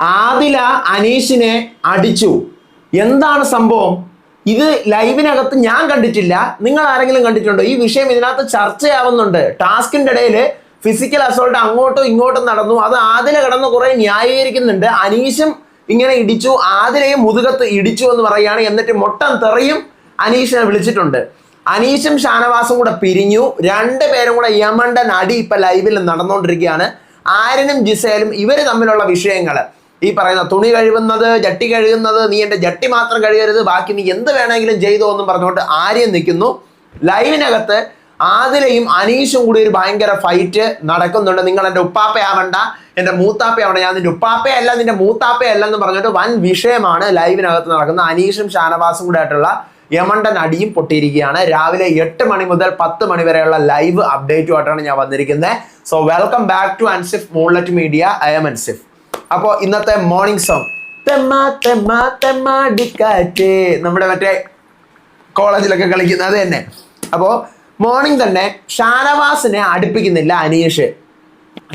ആദില അനീഷിനെ അടിച്ചു. എന്താണ് സംഭവം? ഇത് ലൈവിനകത്ത് ഞാൻ കണ്ടിട്ടില്ല. നിങ്ങൾ ആരെങ്കിലും കണ്ടിട്ടുണ്ടോ? ഈ വിഷയം ഇതിനകത്ത് ചർച്ചയാവുന്നുണ്ട്. ടാസ്കിന്റെ ഇടയിൽ ഫിസിക്കൽ അസോൾട്ട് അങ്ങോട്ടും ഇങ്ങോട്ടും നടന്നു. അത് ആദില കിടന്ന് കുറെ ന്യായീകരിക്കുന്നുണ്ട്. അനീഷും ഇങ്ങനെ ഇടിച്ചു. ആദിലയും മുതുകത്ത് ഇടിച്ചു എന്ന് പറയുകയാണ്. എന്നിട്ട് മൊട്ടം തെറിയും അനീഷിനെ വിളിച്ചിട്ടുണ്ട്. അനീഷും ഷാനവാസും കൂടെ പിരിഞ്ഞു. രണ്ട് പേരും കൂടെ യമണ്ടൻ അടി ഇപ്പൊ ലൈവിൽ നടന്നുകൊണ്ടിരിക്കുകയാണ് ആര്യനും ജിസേലും ഇവർ തമ്മിലുള്ള വിഷയങ്ങൾ ഈ പറയുന്ന തുണി കഴുകുന്നത് ജട്ടി കഴുകുന്നത് നീ എന്റെ ജട്ടി മാത്രം കഴുകരുത് ബാക്കി നീ എന്ത് വേണമെങ്കിലും ചെയ്തോ എന്നും പറഞ്ഞുകൊണ്ട് ആര്യം നിൽക്കുന്നു. ലൈവിനകത്ത് ആദിലയും അനീഷും കൂടി ഒരു ഭയങ്കര ഫൈറ്റ് നടക്കുന്നുണ്ട്. നിങ്ങൾ എന്റെ ഉപ്പാപ്പയാവണ്ട എന്റെ മൂത്താപ്പയാവണ്ട ഞാൻ നിന്റെ ഉപ്പാപ്പയല്ല നിന്റെ മൂത്താപ്പയല്ല എന്ന് പറഞ്ഞിട്ട് വൻ വിഷയമാണ് ലൈവിനകത്ത് നടക്കുന്നത്. അനീഷും ഷാനവാസും കൂടെ ആയിട്ടുള്ള യമണ്ടൻ അടിയും പൊട്ടിയിരിക്കുകയാണ്. രാവിലെ എട്ട് മണി മുതൽ പത്ത് മണി വരെയുള്ള ലൈവ് അപ്ഡേറ്റുമായിട്ടാണ് ഞാൻ വന്നിരിക്കുന്നത്. So welcome back to Ansif moonlet media I'm Ansif അപ്പോൾ ഇന്നത്തെ മോർണിംഗ് സോങ് നമ്മുടെ മറ്റേ കോളേജിലൊക്കെ കളിക്കുന്നത് അത് തന്നെ. അപ്പോൾ മോർണിംഗ് തന്നെ ഷാനവാസിനെ അടുപ്പിക്കുന്നില്ല അനീഷ്.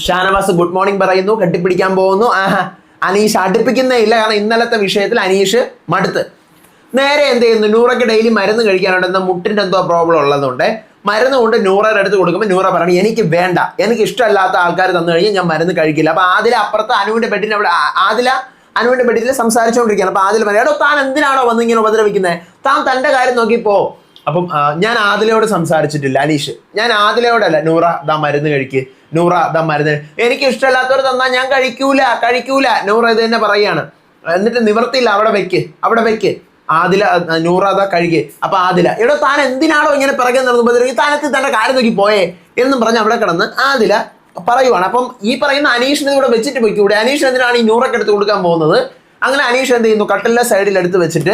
ഷാനവാസ് ഗുഡ് മോർണിംഗ് പറയുന്നു കെട്ടിപ്പിടിക്കാൻ പോകുന്നു. ആഹാ അനീഷ് അടുപ്പിക്കുന്നേ ഇല്ല. കാരണം ഇന്നലത്തെ വിഷയത്തിൽ അനീഷ് മടുത്ത്. നേരെ എന്ത് ചെയ്യുന്നു? നൂറയ്ക്ക് ഡെയിലി മരുന്ന് കഴിക്കാനുണ്ട് എന്താ മുട്ടിന്റെ എന്തോ പ്രോബ്ലം ഉള്ളതുകൊണ്ട് മരുന്ന് കൊണ്ട് നൂറയുടെ അടുത്ത് കൊടുക്കുമ്പോൾ നൂറ പറഞ്ഞു എനിക്ക് വേണ്ട. എനിക്ക് ഇഷ്ടമല്ലാത്ത ആൾക്കാർ തന്നു കഴിഞ്ഞാൽ ഞാൻ മരുന്ന് കഴിക്കില്ല. അപ്പോൾ ആദില അപ്പുറത്ത് അനുവിന്റെ ബെഡിന് അവിടെ ആദില അനുവിന്റെ ബെഡിൽ സംസാരിച്ചുകൊണ്ടിരിക്കുകയാണ് അപ്പോൾ ആദില പറയാം എടോ താൻ എന്തിനാണോ വന്ന് ഇങ്ങനെ ഉപദ്രവിക്കുന്നത് താൻ തന്റെ കാര്യം നോക്കിപ്പോ. അപ്പം ഞാൻ ആദിലയോട് സംസാരിച്ചിട്ടില്ല അനീഷ്. ഞാൻ ആദിലയോടല്ല നൂറ ദാ മരുന്ന് കഴിക്ക്. നൂറ ദാ മരുന്ന് എനിക്ക് ഇഷ്ടമല്ലാത്തവർ തന്നാൽ ഞാൻ കഴിക്കൂല കഴിക്കൂല. നൂറ ഇത് തന്നെ പറയാണ്. എന്നിട്ട് നിവർത്തിയില്ല അവിടെ വെക്ക് അവിടെ വെക്ക്. ആദില നൂറാദ കഴുകി. അപ്പൊ ആദില എടോ താൻ എന്തിനാണോ ഇങ്ങനെ പിറകെ നടന്നു ഉപദ്രവിക്കും താനത്ത് തന്റെ കാര്യം നോക്കി പോയേ? എന്നും പറഞ്ഞ് അവിടെ കിടന്ന് ആദില പറയുവാണ്. അപ്പം ഈ പറയുന്ന അനീഷിനെ ഇവിടെ വെച്ചിട്ട് പോയി പോയിക്കൂടെ? അനീഷ് എന്തിനാണ് ഈ നൂറൊക്കെ എടുത്ത് കൊടുക്കാൻ പോകുന്നത്? അങ്ങനെ അനീഷ് എന്ത് ചെയ്യുന്നു? കട്ടലിലെ സൈഡിൽ എടുത്ത് വെച്ചിട്ട്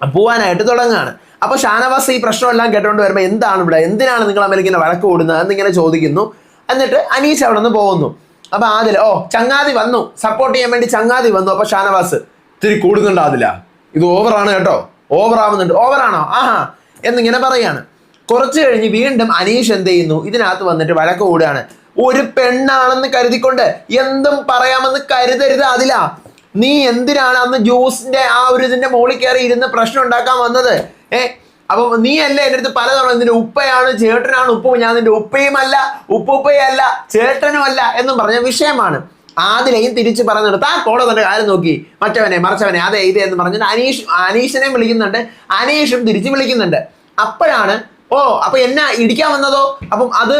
പോവാനായിട്ട് തുടങ്ങുകയാണ്. അപ്പൊ ഷാനവാസ് ഈ പ്രശ്നമെല്ലാം കേട്ടോണ്ട് വരുമ്പോൾ എന്താണ് ഇവിടെ? എന്തിനാണ് നിങ്ങൾ അമ്മയിലേക്ക് ഇങ്ങനെ വഴക്ക് കൂടുന്നത്? എന്നിങ്ങനെ ചോദിക്കുന്നു. എന്നിട്ട് അനീഷ് അവിടെ നിന്ന് പോകുന്നു. അപ്പൊ ആദില ഓ ചങ്ങാതി വന്നു. സപ്പോർട്ട് ചെയ്യാൻ വേണ്ടി ചങ്ങാതി വന്നു. അപ്പൊ ഷാനവാസ് ഇത്തിരി കൂടുന്നുണ്ട് ആദില. ഇത് ഓവറാണ് കേട്ടോ. ഓവർ ആവുന്നുണ്ട്. ഓവറാണോ ആഹാ. എന്നിങ്ങനെ പറയാണ്. കുറച്ച് കഴിഞ്ഞ് വീണ്ടും അനീഷ് എന്ത് ചെയ്യുന്നു? ഇതിനകത്ത് വന്നിട്ട് വഴക്ക് കൂടുകയാണ്. ഒരു പെണ്ണാണെന്ന് കരുതിക്കൊണ്ട് എന്തും പറയാമെന്ന് കരുതരുത് അതില നീ എന്തിനാണ് അന്ന് ജ്യൂസിന്റെ ആ ഒരു ഇതിന്റെ മുകളിൽ കയറി ഇരുന്ന് പ്രശ്നം ഉണ്ടാക്കാൻ വന്നത്? ഏ? അപ്പൊ നീ അല്ലേ എന്റെ അടുത്ത് പലതവണ നിന്റെ ഉപ്പയാണ് ചേട്ടനാണ് ഉപ്പ. ഞാൻ നിന്റെ ഉപ്പയുമല്ല ഉപ്പുപ്പയല്ല ചേട്ടനുമല്ല എന്നും പറഞ്ഞ വിഷയമാണ്. ആദിലയും തിരിച്ച് പറയുന്നുണ്ട് ആ കോട തന്റെ കാര്യം നോക്കി. മറ്റവനെ മറിച്ചവനെ അതെ ഇത് എന്ന് പറഞ്ഞിട്ട് അനീഷ് അനീഷിനെ വിളിക്കുന്നുണ്ട്. അനീഷും തിരിച്ച് വിളിക്കുന്നുണ്ട്. അപ്പോഴാണ് ഓ അപ്പൊ എന്നെ ഇടിക്കാൻ വന്നതോ? അപ്പം അത്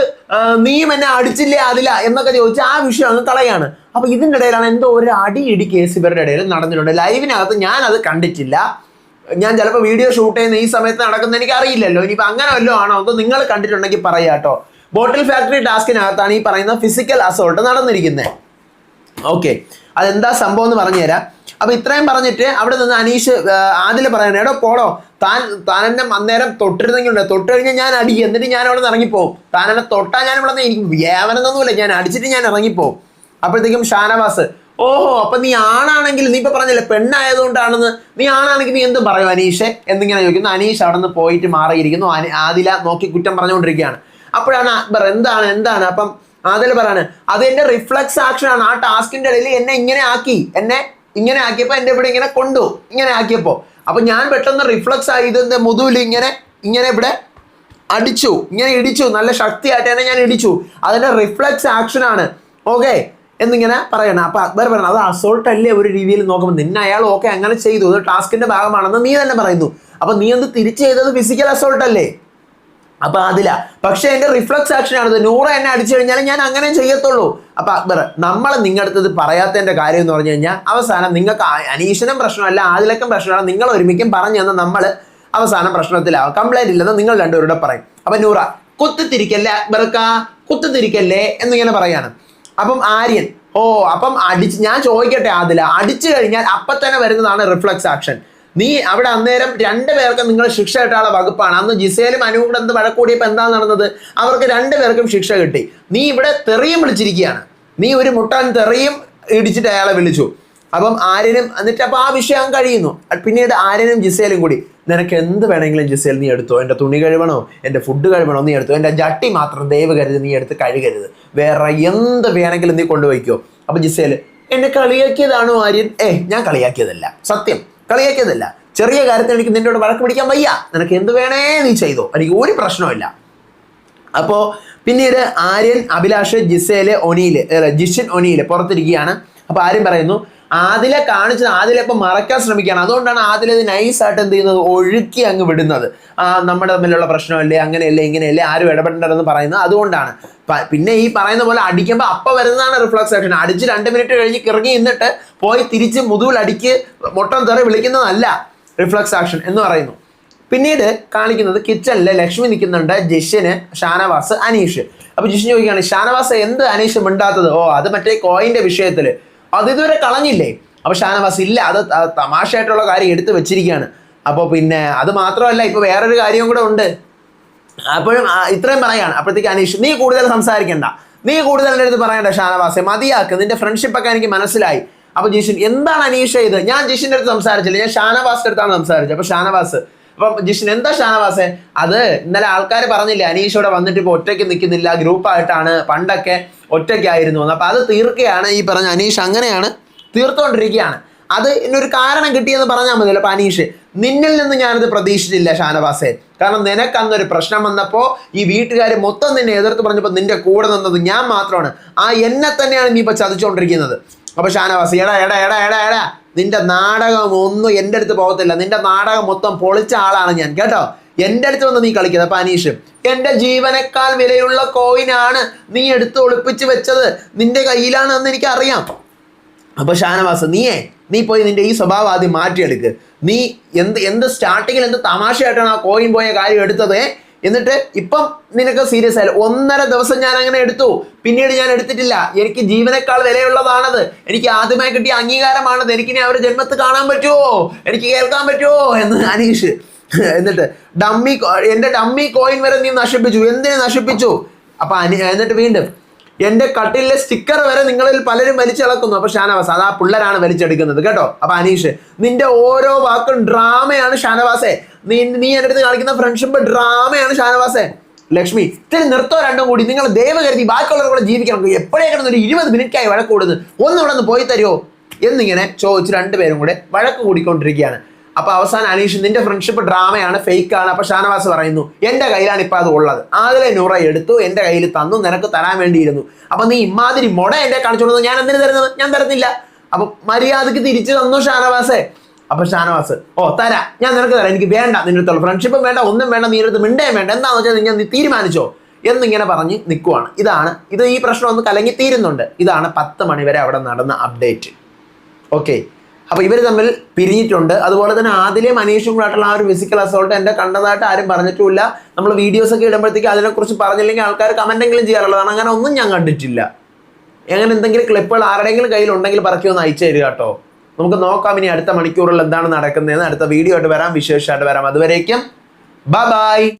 നീയും എന്നെ അടിച്ചില്ലേ അതില എന്നൊക്കെ ചോദിച്ച് ആ വിഷയം അങ്ങ് കളയാണ് അപ്പൊ ഇതിന്റെ ഇടയിലാണ് എന്തോ ഒരു അടി കേസ് ഇവരുടെ ഇടയിൽ നടന്നിട്ടുണ്ട്. ലൈവിനകത്ത് ഞാൻ അത് കണ്ടിട്ടില്ല. ഞാൻ ചിലപ്പോൾ വീഡിയോ ഷൂട്ട് ചെയ്യുന്ന ഈ സമയത്ത് നടക്കുന്ന എനിക്ക് അറിയില്ലല്ലോ ഇനിയിപ്പോൾ അങ്ങനെ വല്ലതും ആണോ അതോ നിങ്ങൾ കണ്ടിട്ടുണ്ടെങ്കിൽ പറയാട്ടോ. ബോട്ടിൽ ഫാക്ടറി ടാസ്കിനകത്താണ് ഈ പറയുന്ന ഫിസിക്കൽ അസോൾട്ട് നടന്നിരിക്കുന്നത് ഓക്കെ അതെന്താ സംഭവം എന്ന് പറഞ്ഞുതരാം. അപ്പൊ ഇത്രയും പറഞ്ഞിട്ട് അവിടെ നിന്ന് അനീഷ് ആദ്യം പറയണേ എടോ പോടോ. താൻ താൻ എന്നെ അന്നേരം തൊട്ടിരുന്നെങ്കിൽ തൊട്ട് കഴിഞ്ഞാൽ ഞാൻ അടിക്കും എന്നിട്ട് ഞാൻ അവിടെ നിന്ന് ഇറങ്ങിപ്പോവും. താൻ എന്നെ തൊട്ടാ ഞാൻ ഇവിടെ നിന്ന് എനിക്ക് വേവനൊന്നുമില്ല ഞാൻ അടിച്ചിട്ട് ഞാൻ ഇറങ്ങിപ്പോവും. അപ്പോഴത്തേക്കും ഷാനവാസ് ഓഹോ അപ്പൊ നീ ആണാണെങ്കിൽ നീ ഇപ്പൊ പറഞ്ഞില്ലേ പെണ്ണായതുകൊണ്ടാണെന്ന്? നീ ആണാണെങ്കിൽ നീ എന്തും പറയും അനീഷെ. എന്നിങ്ങനെ ചോദിക്കുന്നു. അനീഷ് അവിടെ നിന്ന് പോയിട്ട് മാറിയിരിക്കുന്നു. ആദില നോക്കി കുറ്റം പറഞ്ഞുകൊണ്ടിരിക്കുകയാണ്. അപ്പോഴാണ് അക്ബർ എന്താണ് എന്താണ്? അപ്പം ആദില പറയാണ്? അത് എന്റെ റിഫ്ലക്സ് ആക്ഷൻ ആണ്. ആ ടാസ്കിന്റെ ഇടയിൽ എന്നെ ഇങ്ങനെ ആക്കി. എന്നെ ഇങ്ങനെ ആക്കിയപ്പോ എന്റെ ഇവിടെ ഇങ്ങനെ കൊണ്ടു. ഇങ്ങനെ ആക്കിയപ്പോ. അപ്പൊ ഞാൻ പെട്ടെന്ന് റിഫ്ലക്സ് ആയി. ഇതിന്റെ മുതുവിൽ ഇങ്ങനെ ഇങ്ങനെ ഇവിടെ അടിച്ചു. ഇങ്ങനെ ഇടിച്ചു. നല്ല ശക്തിയായിട്ട് തന്നെ ഞാൻ ഇടിച്ചു. അതിന്റെ റിഫ്ലക്സ് ആണ്. ഓക്കെ എന്നിങ്ങനെ പറയണം. അപ്പൊ അക്ബർ പറയണം അത് അസോൾട്ട് അല്ലേ ഒരു രീതിയിൽ നോക്കുമ്പോൾ നിന്നെ അയാൾ ഓക്കെ അങ്ങനെ ചെയ്തു. അത് ടാസ്കിന്റെ ഭാഗമാണെന്ന് നീ തന്നെ പറയുന്നു. അപ്പൊ നീ എന്ത് തിരിച്ചു ചെയ്തത്? ഫിസിക്കൽ അസോൾട്ട് അല്ലേ? അപ്പൊ അതില. പക്ഷെ എന്റെ റിഫ്ലക്സ് ആക്ഷൻ ആണത്. നൂറ് എന്നെ അടിച്ചു കഴിഞ്ഞാൽ ഞാൻ അങ്ങനെ ചെയ്യത്തുള്ളൂ. അപ്പൊ അക്ബർ നമ്മൾ നിങ്ങളുടെ അടുത്ത് പറയാത്തതിന്റെ കാര്യം എന്ന് പറഞ്ഞു കഴിഞ്ഞാൽ അവസാനം നിങ്ങൾക്ക് അനീഷനും പ്രശ്നമല്ല ആദിലക്കും പ്രശ്നമാണ് നിങ്ങൾ ഒരുമിക്കും പറഞ്ഞു തന്ന നമ്മൾ അവസാനം പ്രശ്നത്തിലാവും. കംപ്ലൈന്റ് ഇല്ലെന്ന് നിങ്ങൾ രണ്ടുപേരുടെ പറയും. അപ്പൊ നൂറ കുത്തിത്തിരിക്കല്ലേ അക്ബർക്ക കുത്തിത്തിരിക്കല്ലേ എന്നിങ്ങനെ പറയാണ്. അപ്പം ആര്യൻ ഓ അപ്പം അടിച്ച് ഞാൻ ചോദിക്കട്ടെ ആദില അടിച്ചു കഴിഞ്ഞാൽ അപ്പൊ തന്നെ വരുന്നതാണ് റിഫ്ലക്സ് ആക്ഷൻ നീ അവിടെ അന്നേരം രണ്ടു പേർക്കും നിങ്ങൾ ശിക്ഷ കിട്ടാനുള്ള വകുപ്പാണ്. അന്ന് ജിസേലും അനുവും കൂടെ എന്ത് വഴക്കൂടിയപ്പോൾ എന്താ നടന്നത്? അവർക്ക് രണ്ടു പേർക്കും ശിക്ഷ കിട്ടി. നീ ഇവിടെ തെറിയും വിളിച്ചിരിക്കുകയാണ്. നീ ഒരു മുട്ടാൻ തെറിയും ഇടിച്ചിട്ട് അയാളെ വിളിച്ചു. അപ്പം ആര്യനും എന്നിട്ട് അപ്പൊ ആ വിഷയം കഴിയുന്നു. പിന്നീട് ആര്യനും ജിസേലും കൂടി നിനക്ക് എന്ത് വേണമെങ്കിലും ജിസേൽ നീ എടുത്തോ? എന്റെ തുണി കഴുകണോ? എന്റെ ഫുഡ് കഴുകണോ? നീ എടുത്തോ? എന്റെ ജട്ടി മാത്രം ദയവ് കരുത് നീ എടുത്ത് കഴുകരുത്. വേറെ എന്ത് വേണമെങ്കിലും നീ കൊണ്ടുപോയിക്കോ? അപ്പൊ ജിസേൽ എന്നെ കളിയാക്കിയതാണോ ആര്യൻ? ഏ ഞാൻ കളിയാക്കിയതല്ല. സത്യം. കളിയാക്കിയതല്ല ചെറിയ കാര്യത്തിൽ എനിക്ക് നിന്നോട് വഴക്ക് പിടിക്കാൻ വയ്യ. നിനക്ക് എന്ത് വേണേ നീ ചെയ്തോ. എനിക്ക് ഒരു പ്രശ്നമില്ല അപ്പോ പിന്നീട് Aryan Abhilash Gizele Oneal Jishin Oneal പുറത്തിരിക്കുകയാണ്. അപ്പോൾ ആര്യൻ പറയുന്നു ആദിലെ കാണിച്ചത് ആദിലെ ഇപ്പം മറക്കാൻ ശ്രമിക്കുകയാണ്. അതുകൊണ്ടാണ് ആദിലെ നൈസായിട്ട് എന്ത് ചെയ്യുന്നത്? ഒഴുക്കി അങ്ങ് വിടുന്നത്. ആ നമ്മുടെ തമ്മിലുള്ള പ്രശ്നമല്ലേ അങ്ങനെയല്ലേ ഇങ്ങനെയല്ലേ ആരും ഇടപെടേണ്ടതെന്ന് പറയുന്നത് അതുകൊണ്ടാണ്. പിന്നെ ഈ പറയുന്ന പോലെ അടിക്കുമ്പോൾ അപ്പം വരുന്നതാണ് റിഫ്ലക്സ് ആക്ഷൻ അടിച്ച് രണ്ട് മിനിറ്റ് കഴിഞ്ഞ് കിറങ്ങി നിന്നിട്ട് പോയി തിരിച്ച് മുതുകിൽ അടിക്ക് മൊട്ടം തെറി വിളിക്കുന്നതല്ല റിഫ്ലക്സ് ആക്ഷൻ എന്ന് പറയുന്നു. പിന്നീട് കാണിക്കുന്നത് കിച്ചണിൽ ലക്ഷ്മി നിൽക്കുന്നുണ്ട് ജിഷിന് ഷാനവാസ് അനീഷ്. അപ്പൊ ജിഷൻ ചോദിക്കുകയാണ് ഷാനവാസ് എന്ത് അനീഷ് മിണ്ടാത്തത്? ഓ അത് മറ്റേ കോയിന്റെ വിഷയത്തിൽ അത് ഇതുവരെ കളഞ്ഞില്ലേ? അപ്പൊ ഷാനവാസ് ഇല്ല അത് തമാശയായിട്ടുള്ള കാര്യം എടുത്തു വെച്ചിരിക്കുകയാണ്. അപ്പോൾ പിന്നെ അത് മാത്രമല്ല ഇപ്പൊ വേറൊരു കാര്യവും കൂടെ ഉണ്ട്. അപ്പോഴും ഇത്രയും പറയാണ്. അപ്പോഴത്തേക്ക് അനീഷ് നീ കൂടുതൽ സംസാരിക്കണ്ട. നീ കൂടുതൽ എന്റെ അടുത്ത് പറയണ്ട ഷാനവാസെ. മതിയാക്ക്. നിന്റെ ഫ്രണ്ട്ഷിപ്പൊക്കെ എനിക്ക് മനസ്സിലായി. അപ്പൊ ജിഷിൻ എന്താണ് അനീഷ ഇത്? ഞാൻ ജിഷിന്റെ അടുത്ത് സംസാരിച്ചില്ല. ഞാൻ ഷാനവാസിന്റെ അടുത്താണ് സംസാരിച്ചത്. അപ്പൊ ഷാനവാസ് അപ്പം ജിഷിൻ എന്താ ഷാനവാസെ? അത് ഇന്നലെ ആൾക്കാർ പറഞ്ഞില്ല അനീഷ് ഇവിടെ വന്നിട്ട് ഇപ്പോൾ ഒറ്റയ്ക്ക് നിൽക്കുന്നില്ല ഗ്രൂപ്പായിട്ടാണ് പണ്ടൊക്കെ ഒറ്റയ്ക്കായിരുന്നു അപ്പൊ അത് തീർക്കുകയാണ് ഈ പറഞ്ഞ അനീഷ് അങ്ങനെയാണ് തീർത്തുകൊണ്ടിരിക്കുകയാണ് അത് ഇന്നൊരു കാരണം കിട്ടിയെന്ന് പറഞ്ഞാൽ മതിയല്ലോ അപ്പം അനീഷ്. നിന്നിൽ നിന്ന് ഞാനിത് പ്രതീക്ഷിച്ചില്ല ഷാനവാസെ. കാരണം നിനക്ക് അന്നൊരു പ്രശ്നം വന്നപ്പോൾ ഈ വീട്ടുകാർ മൊത്തം നിന്നെ എതിർത്ത് പറഞ്ഞപ്പോൾ നിന്റെ കൂടെ നിന്നത് ഞാൻ മാത്രമാണ്. ആ എന്നെ തന്നെയാണ് നീ ഇപ്പോൾ ചതിച്ചുകൊണ്ടിരിക്കുന്നത് അപ്പൊ ഷാനവാസ് എടാ എടാ എടാ എടാ എടാ. നിന്റെ നാടകം ഒന്നും എന്റെ അടുത്ത് പോകത്തില്ല. നിന്റെ നാടകം മൊത്തം പൊളിച്ച ആളാണ് ഞാൻ. കേട്ടോ? എന്റെ അടുത്ത് വന്ന് നീ കളിക്കുന്നത് അപ്പൊ അനീഷ് എന്റെ ജീവനേക്കാൾ വിലയുള്ള കോയിനാണ് നീ എടുത്ത് ഒളിപ്പിച്ച് വെച്ചത്. നിന്റെ കയ്യിലാണ് എന്ന് എനിക്കറിയാം. അപ്പൊ ഷാനവാസ് നീയേ നീ പോയി നിന്റെ ഈ സ്വഭാവം ആദ്യം മാറ്റിയെടുക്ക്. നീ എന്ത് എന്ത് സ്റ്റാർട്ടിങ്ങിൽ എന്ത് തമാശയായിട്ടാണ് ആ കോയിൻ പോയ കാര്യം എടുത്തത്? എന്നിട്ട് ഇപ്പം നിനക്ക് സീരിയസ് ആയാലും ഒന്നര ദിവസം ഞാൻ അങ്ങനെ എടുത്തു. പിന്നീട് ഞാൻ എടുത്തിട്ടില്ല. എനിക്ക് ജീവനേക്കാൾ വിലയുള്ളതാണത്. എനിക്ക് ആദ്യമായി കിട്ടിയ അംഗീകാരമാണത്. എനിക്കിനി അവരുടെ ജന്മത്ത് കാണാൻ പറ്റുമോ എനിക്ക് കേൾക്കാൻ പറ്റുമോ എന്ന് അനീഷ് എന്നിട്ട് ഡമ്മി എന്റെ ഡമ്മി കോയിൻ വരെ നീ നശിപ്പിച്ചു. എന്തിനു നശിപ്പിച്ചു? അപ്പൊ എന്നിട്ട് വീണ്ടും എന്റെ കട്ടിലെ സ്റ്റിക്കർ വരെ നിങ്ങളിൽ പലരും വലിച്ചിളക്കുന്നു. അപ്പൊ ഷാനവാസ് അത് ആ പിള്ളേരാണ് വലിച്ചെടുക്കുന്നത് കേട്ടോ? അപ്പൊ അനീഷ് നിന്റെ ഓരോ വാക്കും ഡ്രാമയാണ് ഷാനവാസെ. നീ നീ എന്റെ അടുത്ത് കാണിക്കുന്ന ഫ്രണ്ട്ഷിപ്പ് ഡ്രാമയാണ് ഷാനവാസെ. ലക്ഷ്മി ഇത്തിരി നിർത്തോ രണ്ടും കൂടി. നിങ്ങൾ ദൈവ കരുതി ബാക്കിയുള്ളവർ കൂടെ ജീവിക്കണം. എപ്പോഴേക്കാണ് ഒരു ഇരുപത് മിനിറ്റായി വഴക്കൂടുന്നത് ഒന്നും ഇവിടെ നിന്ന് പോയി തരുമോ എന്നിങ്ങനെ ചോദിച്ച് രണ്ടുപേരും കൂടെ വഴക്ക് കൂടിക്കൊണ്ടിരിക്കുകയാണ്. അപ്പൊ അവസാനം അനീഷ് നിന്റെ ഫ്രണ്ട്ഷിപ്പ് ഡ്രാമയാണ് ഫേക്ക് ആണ്. അപ്പൊ ഷാനവാസ് പറയുന്നു എന്റെ കയ്യിലാണ് ഇപ്പൊ അത് ഉള്ളത്. ആദ്യം നൂറ എടുത്തു എന്റെ കയ്യിൽ തന്നു നിനക്ക് തരാൻ വേണ്ടിയിരുന്നു. അപ്പൊ നീ ഇമാതിരി മുട എന്റെ കാണിച്ചോളുന്നത് ഞാൻ എന്തിനു തരുന്നത്? ഞാൻ തരുന്നില്ല അപ്പൊ മര്യാദയ്ക്ക് തിരിച്ചു തന്നു ഷാനവാസേ. അപ്പൊ ഷാനവാസ് ഓ തരാ. ഞാൻ നിനക്ക് തരാം. എനിക്ക് വേണ്ട നിന്റെ അടുത്തുള്ള ഫ്രണ്ട്ഷിപ്പും വേണ്ട ഒന്നും വേണ്ട നീ അടുത്ത് മിണ്ടേം വേണ്ട. എന്താന്ന് വെച്ചാൽ ഞാൻ നീ തീരുമാനിച്ചോ? എന്നിങ്ങനെ പറഞ്ഞ് നിൽക്കുവാണ് ഇതാണ് ഇത് ഈ പ്രശ്നം ഒന്ന് കലങ്ങി തീരുന്നുണ്ട് ഇതാണ് പത്ത് മണി വരെ അവിടെ നടന്ന അപ്ഡേറ്റ് ഓക്കെ അപ്പോൾ ഇവർ തമ്മിൽ പിരിഞ്ഞിട്ടുണ്ട്. അതുപോലെ തന്നെ ആദിലെയും അനീഷും കൂടായിട്ടുള്ള ആ ഒരു ഫിസിക്കൽ അസോൾട്ട് എന്റെ കണ്ടതായിട്ട് ആരും പറഞ്ഞിട്ടില്ല നമ്മൾ വീഡിയോസ് ഒക്കെ ഇടുമ്പോഴത്തേക്ക് അതിനെക്കുറിച്ച് പറഞ്ഞില്ലെങ്കിൽ ആൾക്കാർ കമന്റെങ്കിലും ചെയ്യാറുള്ളതാണ്. അങ്ങനെ ഒന്നും ഞാൻ കണ്ടിട്ടില്ല. അങ്ങനെ എന്തെങ്കിലും ക്ലിപ്പുകൾ ആരുടെയെങ്കിലും കയ്യിലുണ്ടെങ്കിൽ ഒന്ന് അയച്ചു തരിക കേട്ടോ. നമുക്ക് നോക്കാം ഇനി അടുത്ത മണിക്കൂറിൽ എന്താണ് നടക്കുന്നതെന്ന് അടുത്ത വീഡിയോ ആയിട്ട് വരാം വിശേഷമായിട്ട് വരാം. അതുവരേക്കും ബൈ